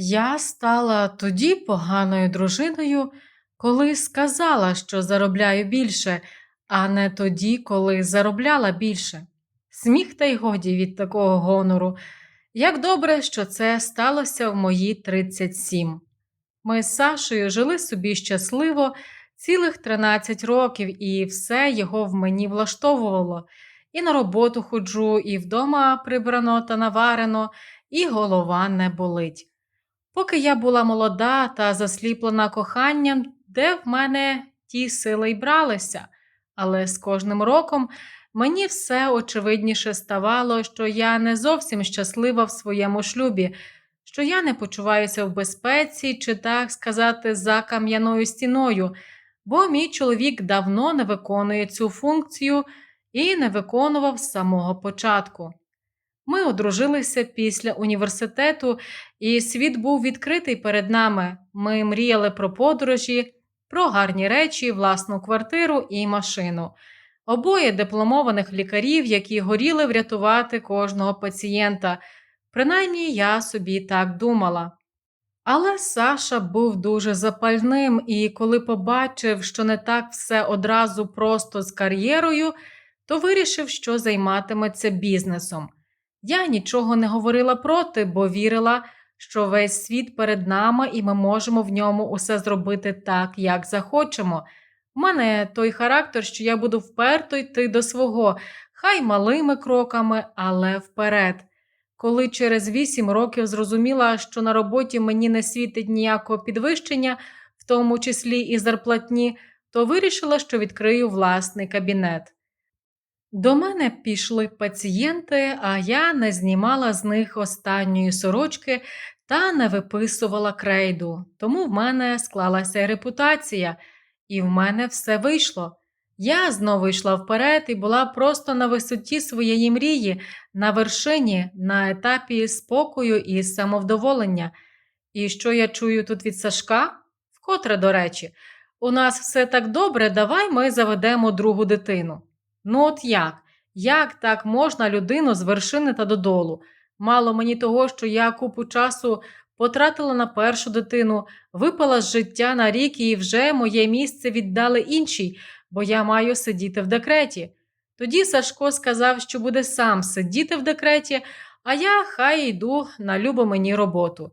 Я стала тоді поганою дружиною, коли сказала, що заробляю більше, а не тоді, коли заробляла більше. Сміх та й годі від такого гонору. Як добре, що це сталося в мої 37. Ми з Сашею жили собі щасливо цілих 13 років, і все його в мені влаштовувало. І на роботу ходжу, і вдома прибрано та наварено, і голова не болить. Поки я була молода та засліплена коханням, де в мене ті сили й бралися, але з кожним роком мені все очевидніше ставало, що я не зовсім щаслива в своєму шлюбі, що я не почуваюся в безпеці чи, так сказати, за кам'яною стіною, бо мій чоловік давно не виконує цю функцію і не виконував з самого початку. Ми одружилися після університету, і світ був відкритий перед нами. Ми мріяли про подорожі, про гарні речі, власну квартиру і машину. Обоє дипломованих лікарів, які горіли врятувати кожного пацієнта. Принаймні я собі так думала. Але Саша був дуже запальним, і коли побачив, що не так все одразу просто з кар'єрою, то вирішив, що займатиметься бізнесом. Я нічого не говорила проти, бо вірила, що весь світ перед нами і ми можемо в ньому усе зробити так, як захочемо. У мене той характер, що я буду вперто йти до свого, хай малими кроками, але вперед. Коли через вісім років зрозуміла, що на роботі мені не світить ніякого підвищення, в тому числі і зарплатні, то вирішила, що відкрию власний кабінет. До мене пішли пацієнти, а я не знімала з них останньої сорочки та не виписувала крейду, тому в мене склалася репутація, і в мене все вийшло. Я знову йшла вперед і була просто на висоті своєї мрії, на вершині, на етапі спокою і самовдоволення. І що я чую тут від Сашка? Вкотре, до речі, у нас все так добре, давай ми заведемо другу дитину. Ну, от як? Як так можна людину з вершини та додолу? Мало мені того, що я купу часу потратила на першу дитину, випала з життя на рік і вже моє місце віддали іншій, бо я маю сидіти в декреті. Тоді Сашко сказав, що буде сам сидіти в декреті, а я хай йду на любу мені роботу.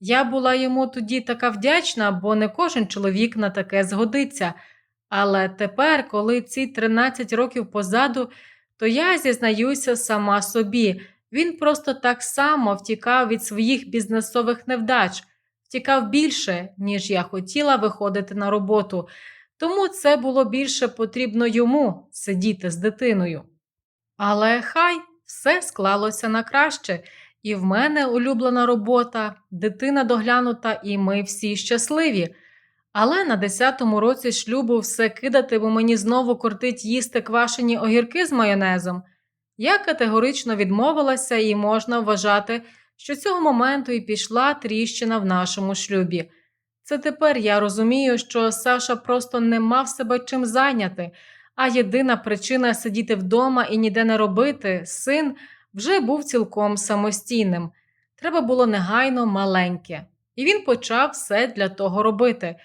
Я була йому тоді така вдячна, бо не кожен чоловік на таке згодиться. Але тепер, коли ці 13 років позаду, то я зізнаюся сама собі. Він просто так само втікав від своїх бізнесових невдач, втікав більше, ніж я хотіла виходити на роботу, тому це було більше потрібно йому сидіти з дитиною. Але хай все склалося на краще, і в мене улюблена робота, дитина доглянута, і ми всі щасливі. Але на 10-му році шлюбу все кидати, бо мені знову кортить їсти квашені огірки з майонезом. Я категорично відмовилася і можна вважати, що цього моменту і пішла тріщина в нашому шлюбі. Це тепер я розумію, що Саша просто не мав себе чим зайняти, а єдина причина сидіти вдома і ніде не робити, син вже був цілком самостійним. Треба було негайно маленьке. І він почав все для того робити.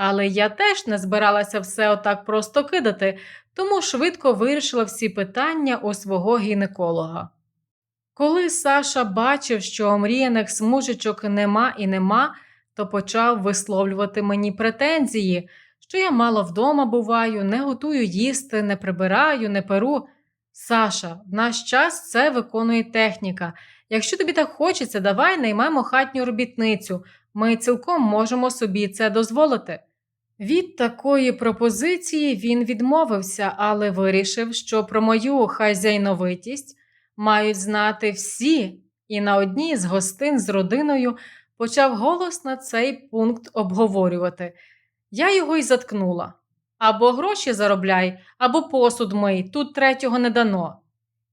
Але я теж не збиралася все отак просто кидати, тому швидко вирішила всі питання у свого гінеколога. Коли Саша бачив, що омріяних смужечок нема і нема, то почав висловлювати мені претензії, що я мало вдома буваю, не готую їсти, не прибираю, не перу. Саша, в наш час це виконує техніка. Якщо тобі так хочеться, давай наймемо хатню робітницю. Ми цілком можемо собі це дозволити. Від такої пропозиції він відмовився, але вирішив, що про мою хазяйновитість мають знати всі, і на одній з гостин з родиною почав голосно цей пункт обговорювати. Я його й заткнула. Або гроші заробляй, або посуд мий, тут третього не дано.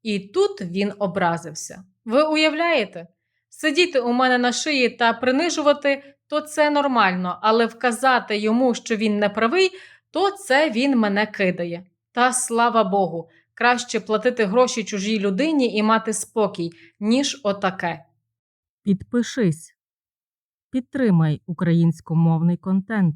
І тут він образився. Ви уявляєте? Сидіти у мене на шиї та принижувати то це нормально, але вказати йому, що він не правий, то це він мене кидає. Та слава Богу, краще платити гроші чужій людині і мати спокій, ніж отаке. Підпишись. Підтримай українськомовний контент.